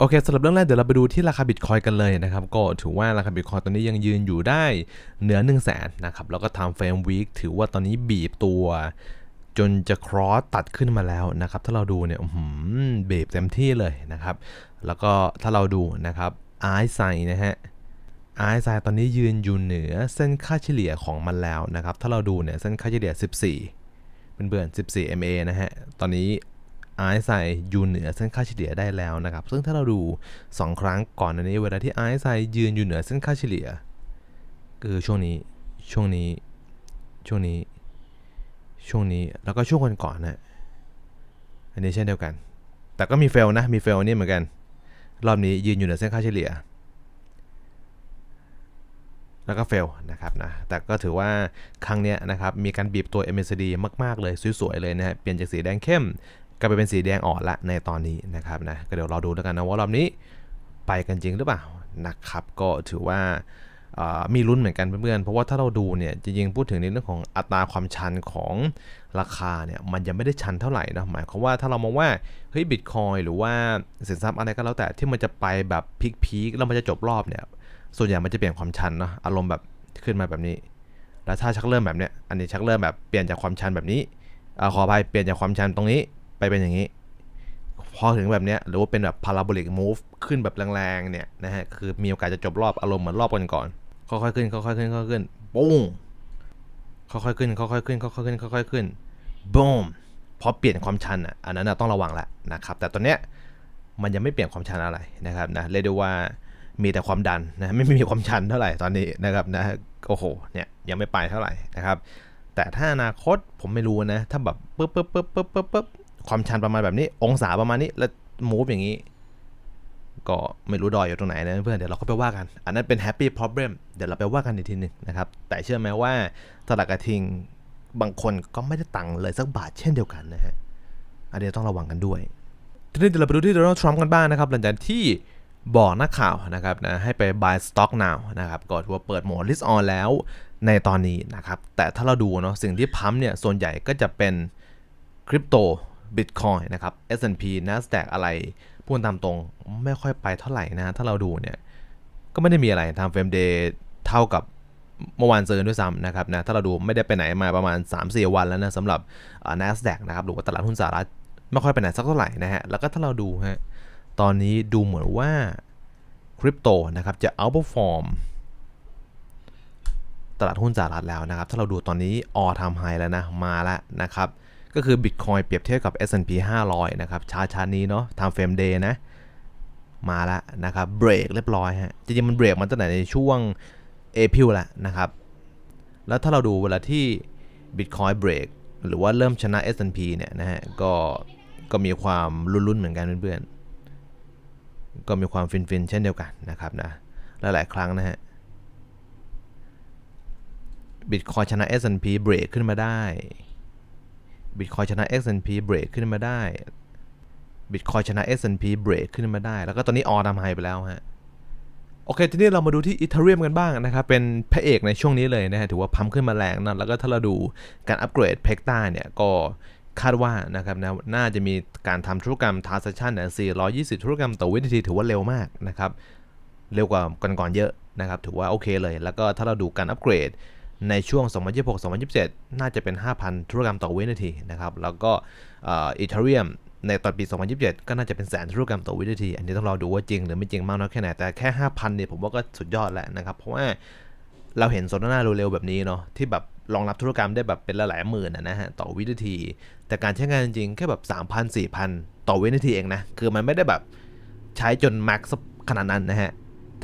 โอเคสำหรับเรื่องแรกเดี๋ยวเราไปดูที่ราคาบิตคอยกันเลยนะครับ ก็ถือว่าราคาบิตคอยตอนนี้ยังยืนอยู่ได้เหนือ1 0 0 0 0แสนนะครับ แล้วก็ทำเฟรมวีคถือว่าตอนนี้บีบตัว จนจะครอสตัดขึ้นมาแล้วนะครับ ถ้าเราดูเนี่ยบีบเต็มที่เลยนะครับ แล้วก็ถ้าเราดูนะครับไอไซนะฮะไอไซตอนนี้ยืนอยู่เหนือเส้นค่าเฉลี่ยของมันแล้วนะครับ ถ้าเราดูเนี่ยเส้นค่าเฉลี่ย 14เป็นเบื่อนๆ14 MA นะฮะตอนนี้ ไอไซอยู่เหนือเส้นค่าเฉลี่ยได้แล้วนะครับ ซึ่งถ้าเราดู 2 ครั้งก่อนอันนี้ เวลาที่ไอไซยืนอยู่เหนือเส้นค่าเฉลี่ยคือช่วงนี้ ช่วงนี้ ช่วงนี้ ช่วงนี้ แล้วก็ช่วงก่อนๆนะอันนี้เช่นเดียวกัน แต่ก็มีเฟลนะ มีเฟลนี่เหมือนกัน รอบนี้ยืนอยู่เหนือเส้นค่าเฉลี่ย แล้วก็เฟลนะครับนะ แต่ก็ถือว่าครั้งเนี้ยนะครับ มีการบีบตัว MACD มาก ๆ เลย สวย ๆ เลยนะฮะ เปลี่ยนจากสีแดงเข้ม กลายไปเป็นสีแดงอ่อนละในตอนนี้นะครับนะก็เดี๋ยวเราดูแล้วกันนะว่ารอบนี้ไปกันจริงหรือเปล่านะครับก็ถือว่ามีลุ้นเหมือนกันเพื่อนๆ เพราะว่าถ้าเราดูเนี่ยจริงๆพูดถึงในเรื่องของอัตราความชันของราคาเนี่ยมันยังไม่ได้ชันเท่าไหร่นะหมายความว่าถ้าเรามองว่าเฮ้ยบิตคอยหรือว่าสินทรัพย์อะไรก็แล้วแต่ที่มันจะไปแบบพีคๆแล้วมันจะจบรอบเนี่ยส่วนใหญ่มันจะเปลี่ยนความชันเนาะอารมณ์แบบขึ้นมาแบบนี้ แล้วถ้าชักเริ่มแบบเนี้ยอันนี้ชักเริ่มแบบเปลี่ยนจากความชันแบบนี้อขออภัยเปลี่ยนจากความชันตรงนี้ ไปเป็นอย่างนี้ พอถึงแบบเนี้ยหรือว่าเป็นแบบ parabolic move ขึ้นแบบแรงๆเนี่ยนะฮะคือมีโอกาสจะจบรอบอารมณ์เหมือนรอบก่อนๆค่อยๆขึ้นค่อยๆขึ้นค่อยๆขึ้นปุ้งค่อยๆขึ้นค่อยๆขึ้นค่อยๆขึ้นค่อยๆขึ้นบูมพอเปลี่ยนความชันอะอันนั้นนะต้องระวังและนะครับ แต่ตอนเนี้ยมันยังไม่เปลี่ยนความชันอะไรนะครับนะเรียกได้ว่ามีแต่ความดันนะไม่มีความชันเท่าไหร่ตอนนี้นะครับนะโอ้โหเนี่ยยังไม่ไปเท่าไหร่นะครับ แต่ถ้าอนาคตผมไม่รู้นะ ถ้าแบบปึ๊บปึ๊บปึ๊บปึ๊บปึ๊บ ความชันประมาณแบบนี้ องศาประมาณนี้ แล้วมูฟอย่างนี้ ก็ไม่รู้ดอยอยู่ตรงไหนนะเพื่อน เดี๋ยวเราก็ไปว่ากัน อันนั้นเป็น happy problem เดี๋ยวเราไปว่ากันอีกทีหนึ่งนะครับ แต่เชื่อไหมว่าตลาดกระทิงบางคนก็ไม่ได้ตังค์เลยสักบาทเช่นเดียวกันนะฮะ อันนี้ต้องระวังกันด้วยทีนี้เดี๋ยวเราไปดูที่โดนัลด์ทรัมป์กันบ้างนะครับหลังจากที่บอกนักข่าวนะครับนะให้ไป buy stock now นะครับก็ถือว่าเปิดโหมด list on แล้วในตอนนี้นะครับ แต่ถ้าเราดูเนาะสิ่งที่พัมเนี่ย ส่วนใหญ่ก็จะเป็นคริปโต บิตคอยนะครับ S&P NASDAQ อะไรพูดตามตรงไม่ค่อยไปเท่าไหร่นะ ถ้าเราดูเนี่ย ก็ไม่ได้มีอะไรทำเฟรมเดย์เท่ากับเมื่อวานเจอร์ด้วยซ้ำนะครับนะถ้าเราดูไม่ได้ไปไหนมาประมาณ 3-4 วันแล้วนะสำหรับ NASDAQ นะครับหรือว่าตลาดหุ้นสหรัฐไม่ค่อยไปไหนสักเท่าไหร่นะฮะ แล้วก็ถ้าเราดูฮะ ตอนนี้ดูเหมือนว่าคริปโตนะครับจะ outperform ตลาดหุ้นสหรัฐแล้วนะครับ ถ้าเราดูตอนนี้ all time high แล้วนะ มาแล้วนะครับ ก็คือ Bitcoin เปรียบเทียบกับ S&P 500 นะครับชาร์ชานี้เนาะ time frame day นะ มาแล้วนะครับเบรกเรียบร้อยฮะ จริงๆ มันเบรกมาตั้งแต่ในช่วง April แล้วนะครับ แล้วถ้าเราดูเวลาที่ Bitcoin เบรกหรือว่าเริ่มชนะ S&P เนี่ยนะฮะ ก็ก็มีความลุ้นๆเหมือนกันเพื่อนๆ ก็มีความฟินๆ เช่นเดียวกันนะครับนะหลายๆครั้งนะฮะบิตคอยชนะ S&P เบรกขึ้นมาได้ บิตคอยชนะ S&P เบรกขึ้นมาได้บิตคอยชนะ S&P เบรกขึ้นมาได้ แล้วก็ตอนนี้ออทำไฮไปแล้วฮะ โอเค ทีนี้เรามาดูที่อีเทเรียมกันบ้างนะครับ เป็นพระเอกในช่วงนี้เลยนะฮะ ถือว่าพัมขึ้นมาแรงนะ แล้วก็ถ้าเราดูการอัปเกรดเพกตาเนี่ย ก็คาดว่านะครับนะน่าจะมีการทำธุรกรรมทาร์ a ชันเนี่ย420 ธุรกรรมต่อวินาทีถือว่าเร็วมากนะครับ เร็วกว่าก่อนๆเยอะนะครับ ถือว่าโอเคเลย แล้วก็ถ้าเราดูการอัปเกรด ในช่วง 2026-2027 น่าจะเป็น 5,000 ธุรกรรมต่อวินาทีนะครับ แล้วก็อีเทเรียมในตอนปี 2027 ก็น่าจะเป็นแสนธุรกรรมต่อวินาที อันนี้ต้องรอดูว่าจริงหรือไม่จริงมากน้อยแค่ไหน แต่แค่ 5,000 เนี่ยผมว่าก็สุดยอดแล้วนะครับ เพราะว่าเราเห็นโซนาเร็วๆแบบนี้เนาะที่แบบรองรับธุรกรรมได้แบบเป็นหลายหมื่นนะฮะต่อวินาที แต่การใช้งานจริงแค่แบบ3,000 4,000 ต่อวินาทีเองนะ คือมันไม่ได้แบบใช้จนแม็กซ์ขนาดนั้นนะฮะ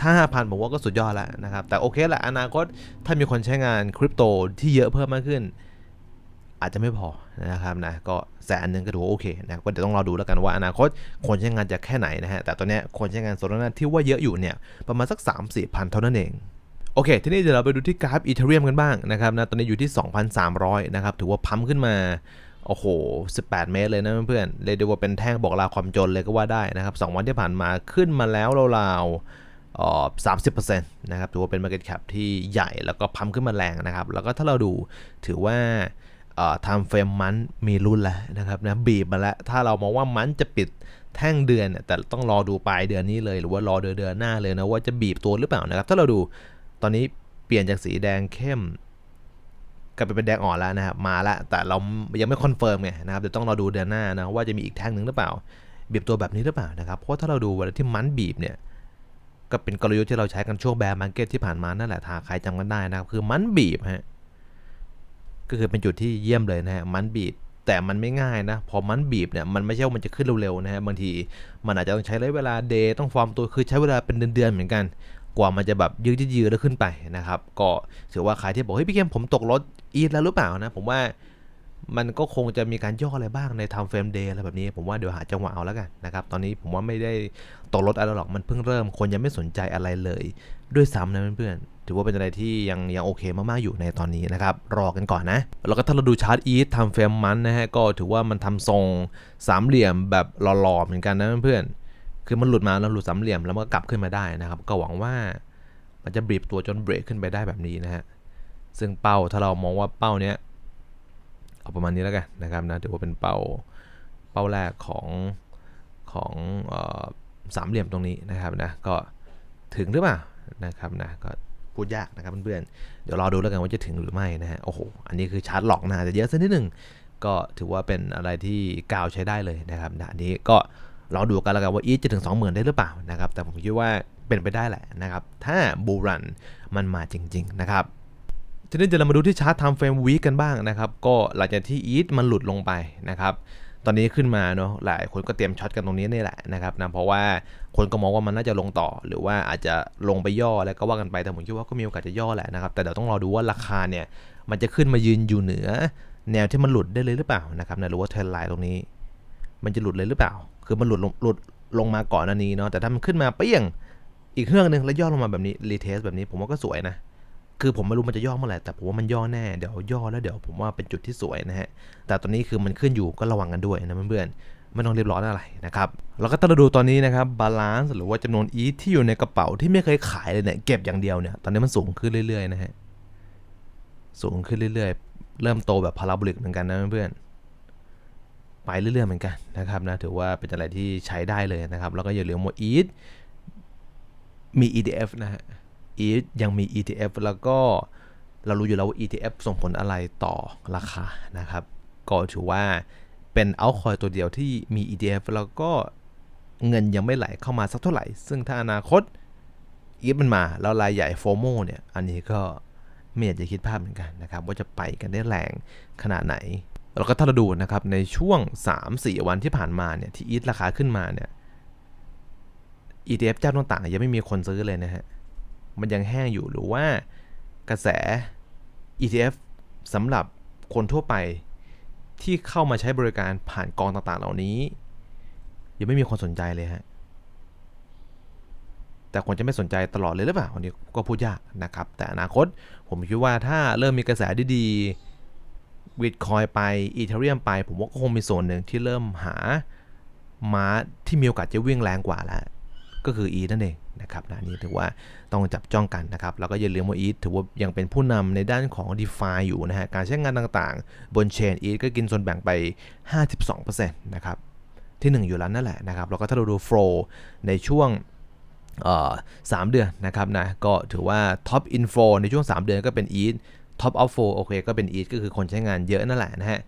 ถ้า 5,000 ผมว่าก็สุดยอดแล้วนะครับ แต่โอเคแหละอนาคตถ้ามีคนใช้งานคริปโตที่เยอะเพิ่มมากขึ้น อาจจะไม่พอนะครับนะก็แสนหนึ่งก็ถือว่าโอเคนะก็เดี๋ยวต้องรอดูแล้วกันว่าอนาคตคนใช้งานจะแค่ไหนนะฮะแต่ตอนนี้คนใช้งานโซลาร่าที่ว่าเยอะอยู่เนี่ยประมาณสัก 3 4พันเท่านั้นเองโอเค ทีนี้เดี๋ยวเราไปดูที่กราฟอีเทเรียมกันบ้างนะครับนะตอนนี้อยู่ที่ 2,300 นะครับ ถือว่าพัมขึ้นมา โอ้โห 18 เมตรเลยนะเพื่อนๆเรียกได้ว่าเป็นแท่งบอกลาความจนเลยก็ว่าได้นะครับ 2 วันที่ผ่านมาขึ้นมาแล้วราวๆ สามสิบเปอร์เซ็นต์นะครับถือว่าเป็น Market Cap ที่ใหญ่แล้วก็พัมขึ้นมาแรงนะครับ แล้วก็ถ้าเราดูถือว่าทำเฟรมมันมีรุ่นแล้วนะครับนะบีบมาแล้ว ถ้าเรามองว่ามันจะปิดแท่งเดือนเนี่ยแต่ต้องรอดูปลายเดือนนี้เลย หรือว่ารอเดือนเดือนหน้าเลยนะว่าจะบีบตัวหรือเปล่านะครับ ถ้าเราดูตอนนี้เปลี่ยนจากสีแดงเข้มกลายไปเป็นแดงอ่อนแล้วนะครับมาแล้วแต่เรายังไม่คอนเฟิร์มไงนะครับเดี๋ยวต้องรอดูเดือนหน้านะว่าจะมีอีกแท่งหนึ่งหรือเปล่า บีบตัวแบบนี้หรือเปล่านะครับเพราะถ้าเราดูเวลาที่มันบีบเนี่ย ก็เป็นกลยุทธ์ที่เราใช้กันช่วงแบร์มาร์เก็ตที่ผ่านมานั่นแหละถ้าใครจำกันได้นะครับ คือมันบีบฮะก็คือเป็นจุดที่เยี่ยมเลยนะฮะมันบีบแต่มันไม่ง่ายนะ พอมันบีบเนี่ยมันไม่ใช่ว่ามันจะขึ้นเร็วๆนะฮะบางทีมันอาจจะต้องใช้ระยะเวลาเดย์ต้องฟอร์มตัวคือใช้เวลาเป็นเดือนๆเหมือนกัน กว่ามันจะแบบยืดยืดแล้วขึ้นไปนะครับ ก็ถือว่าใครที่บอกเฮ้ยพี่เกมผมตกรถอีทแล้วหรือเปล่านะผมว่า มันก็คงจะมีการย่ออะไรบ้างในทำเฟรมเดย์อะไรแบบนี้ ผมว่าเดี๋ยวหาจังหวะเอาแล้วกันนะครับตอนนี้ผมว่าไม่ได้ตกรถอะไรหรอกมันเพิ่งเริ่มคนยังไม่สนใจอะไรเลย ด้วยซ้ำนะเพื่อนๆถือว่าเป็นอะไรที่ยังยังโอเคมากๆอยู่ในตอนนี้นะครับ รอกันก่อนนะ แล้วก็ถ้าเราดูชาร์ตอีททำเฟรมมันนะฮะก็ถือว่ามันทำทรงสามเหลี่ยมแบบหล่อๆเหมือนกันนะเพื่อนๆคือมันหลุดมาแล้วหลุดสามเหลี่ยมแล้วมันก็กลับขึ้นมาได้นะครับ ก็หวังว่ามันจะบีบตัวจนเบรกขึ้นไปได้แบบนี้นะฮะซึ่งเป้าถ้าเรามองว่าเป้าเนี้ย เอาประมาณนี้แล้วกันนะครับนะถือว่าเป็นเป้าเป้าแรกของของออสามเหลี่ยมตรงนี้นะครับนะก็ถึงหรือเปล่านะครับนะก็พูดยากนะครับเพื่อนๆเดี๋ยวรอดูแล้วกันว่าจะถึงหรือไม่นะฮะโอ้โหอันนี้คือชาร์จหลอกนะแต่เยอะสักนิดหนึ่งก็ถือว่าเป็นอะไรที่กาวใช้ได้เลยนะครับนะอันนี้ก็ลองดูกันแล้วกันว่าอีทจะถึง 20,000 ได้หรือเปล่านะครับแต่ผมคิดว่าเป็นไปได้แหละนะครับถ้าบูรันมันมาจริง ๆ นะครับ ทีนี้เดี๋ยวเรามาดูที่ชาร์ตไทม์เฟรมวีกันบ้างนะครับ ก็หลังจากที่อีทมันหลุดลงไปนะครับตอนนี้ขึ้นมาเนาะหลายคนก็เตรียมช็อตกันตรงนี้นี่แหละนะครับนะเพราะว่าคนก็มองว่ามันน่าจะลงต่อ หรือว่าอาจจะลงไปย่อแล้วก็ว่ากันไปแต่ผมคิดว่าก็มีโอกาสจะย่อแหละนะครับแต่เดี๋ยวต้องรอดูว่าราคาเนี่ยมันจะขึ้นมายืนอยู่เหนือ แนวที่มันหลุดได้เลยหรือเปล่านะครับนะหรือว่าเทรนไลน์ตรงนี้ มันจะหลุดเลยหรือเปล่า คือมันหลุดลงหลุดลงมาก่อนอันนี้เนาะแต่ถ้ามันขึ้นมาเปี้ยงอีกเครื่องหนึงแล้วย่อลงมาแบบนี้รีเทสแบบนี้ผมว่าก็สวยนะ คือผมไม่รู้มันจะย่อเมื่อไหร่แต่ผมว่ามันย่อแน่เดี๋ยวย่อแล้วเดี๋ยวผมว่าเป็นจุดที่สวยนะฮะแต่ตอนนี้คือมันขึ้นอยู่ก็ระวังกันด้วยนะเพื่อนๆไม่ต้องรีบร้อนอะไรนะครับแล้วก็ถ้าเราดูตอนนี้นะครับบาลานซ์หรือว่าจำนวนอีที่อยู่ในกระเป๋าที่ไม่เคยขายเลยเนี่ยเก็บอย่างเดียวเนี่ยตอนนี้มันสูงขึ้นเรื่อยๆนะฮะสูงขึ้นเรื่อยๆ เริ่มโตแบบพาราโบลิกเหมือนกันนะเพื่อนๆไปเรื่อยๆเหมือนกันนะครับนะถือว่าเป็นอะไรที่ใช้ได้เลยนะครับแล้วก็อย่าลืมว่าอีทมี EDF นะฮะ ETH ยังมี ETF แล้วก็เรารู้อยู่แล้วว่า ETF ส่งผลอะไรต่อราคานะครับ ก็ถือว่าเป็นเอาคอยตัวเดียวที่มี ETF แล้วก็เงินยังไม่ไหลเข้ามาสักเท่าไหร่ ซึ่งถ้าอนาคต ETH มันมา แล้วรายใหญ่โฟโมเนี่ย อันนี้ก็ไม่อยากจะคิดภาพเหมือนกันนะครับ ว่าจะไปกันได้แรงขนาดไหนแล้วก็ถ้าเราดูนะครับ ในช่วง 3-4 วันที่ผ่านมาเนี่ยที่ ETH ราคาขึ้นมาเนี่ย ETF เจ้าต่างๆยังไม่มีคนซื้อเลยนะฮะ มันยังแห้งอยู่หรือว่ากระแส ETF สำหรับคนทั่วไปที่เข้ามาใช้บริการผ่านกองต่างๆ เหล่านี้ ยังไม่มีคนสนใจเลยฮะ แต่คนจะไม่สนใจตลอดเลยหรือเปล่าอันนี้ก็พูดยากนะครับ แต่อนาคตผมคิดว่าถ้าเริ่มมีกระแสดีๆบิตคอยไปอีเทเรียมไป ผมว่าก็คงมีส่วนหนึ่งที่เริ่มหาม้าที่มีโอกาสจะวิ่งแรงกว่าแล้ว ก็คือ E นั่นเองนะครับนะนี่ถือว่าต้องจับจ้องกันนะครับ แล้วก็อย่าลืมว่า E ถือว่ายังเป็นผู้นำในด้านของ d e f i อยู่นะฮะ การใช้งานต่างๆ บนเชน E ก็กินส่วนแบ่งไป 52%นะครับ ที่ 1 อยู่แล้วนั่นแหละนะครับ แล้วก็ถ้าเราดู flow ในช่วงสามเดือนนะครับนะ ก็ถือว่า top inflow ในช่วง 3 เดือนก็เป็น E top outflow โอเคก็เป็น E ก็คือคนใช้งานเยอะนั่นแหละนะฮะ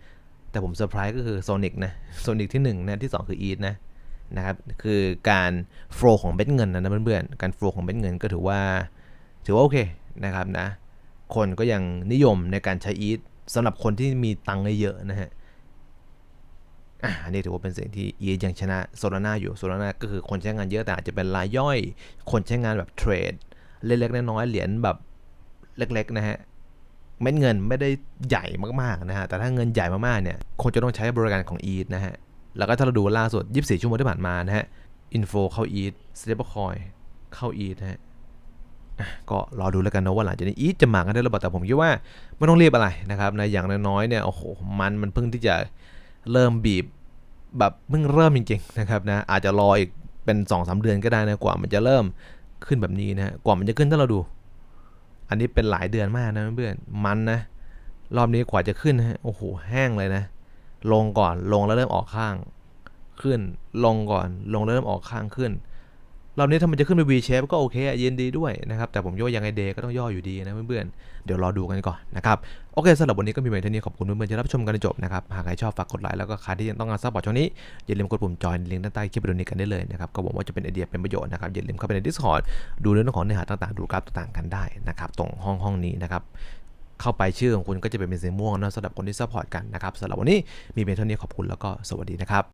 แต่ผมเซอร์ไพรส์ก็คือ Sonic นะ Sonic ที่1นะที่ 2 คือ E นะ นะครับคือการโฟลของเม็ดเงินนะเพื่อนๆการโฟลของเม็ดเงินก็ถือว่า ถือว่าโอเคนะครับนะคนก็ยังนิยมในการใช้อีทสำหรับคนที่มีตังค์เยอะนะฮะอันนี้ถือว่าเป็นสิ่งที่อีทยังชนะโซลาร่าอยู่โซลาร่าก็คือคนใช้งานเยอะแต่อาจจะเป็นรายย่อย คนใช้งานแบบเทรด เล็กๆน้อยๆเหรียญแบบเล็ก ๆ นะฮะเม็ดเงินไม่ได้ใหญ่มากๆนะฮะแต่ถ้าเงินใหญ่มากๆเนี่ยคงจะต้องใช้บริการของอีทนะฮะ แล้วก็ถ้าเราดูล่าสุด 24 ชั่วโมงที่ผ่านมานะฮะอินโฟเข้าอีทสเตปคอยเข้าอีทนะฮะก็รอดูแล้วกันนะว่าหลังจากนี้อีทจะมากันได้หรือเปล่าแต่ผมคิดว่าไม่ต้องเรียบอะไรนะครับนะอย่างน้อยๆเนี่ยโอ้โหมันมันเพิ่งที่จะเริ่มบีบแบบเพิ่งเริ่มจริงๆนะครับนะอาจจะรออีกเป็น2อสเดือนก็ได้นะกว่ามันจะเริ่มขึ้นแบบนี้นะกว่ามันจะขึ้นถ้าเราดู อันนี้เป็นหลายเดือนมากนะเพื่อนมันนะรอบนี้กว่าจะขึ้นฮะโอ้โหแห้งเลยนะ ลงก่อนลงแล้วเริ่มออกข้างขึ้น ลงก่อนลงแล้วเริ่มออกข้างขึ้นรอบนี้ถ้ามันจะขึ้นไป V shape ก็โอเคอะยินดีด้วยนะครับ แต่ผมคิดว่ายังไงเดก็ต้องย่ออยู่ดีนะเพื่อนๆ เดี๋ยวรอดูกันก่อนนะครับ โอเคสำหรับวันนี้ก็มีเพียงเท่านี้ขอบคุณเพื่อนๆที่รับชมกันจนจบนะครับ หากใครชอบฝากกดไลค์แล้วก็ใครที่ยังต้องการซัพพอร์ตช่องนี้ อย่าลืมกดปุ่มจอยลิงก์ด้านใต้คลิปวิดีโอนี้กันได้เลยนะครับ ก็หวังว่าจะเป็นไอเดียเป็นประโยชน์นะครับ อย่าลืมเข้าไปใน Discord ดูเรื่องของเนื้อหาต่างๆ ดูกราฟต่างๆ กันได้นะครับตรงห้องห้องนี้นะครับ เข้าไปชื่อของคุณก็จะเป็นสีม่วงนะสำหรับคนที่ซัพพอร์ตกันนะครับสำหรับวันนี้มีเพียงเท่านี้ขอบคุณแล้วก็สวัสดีนะครับ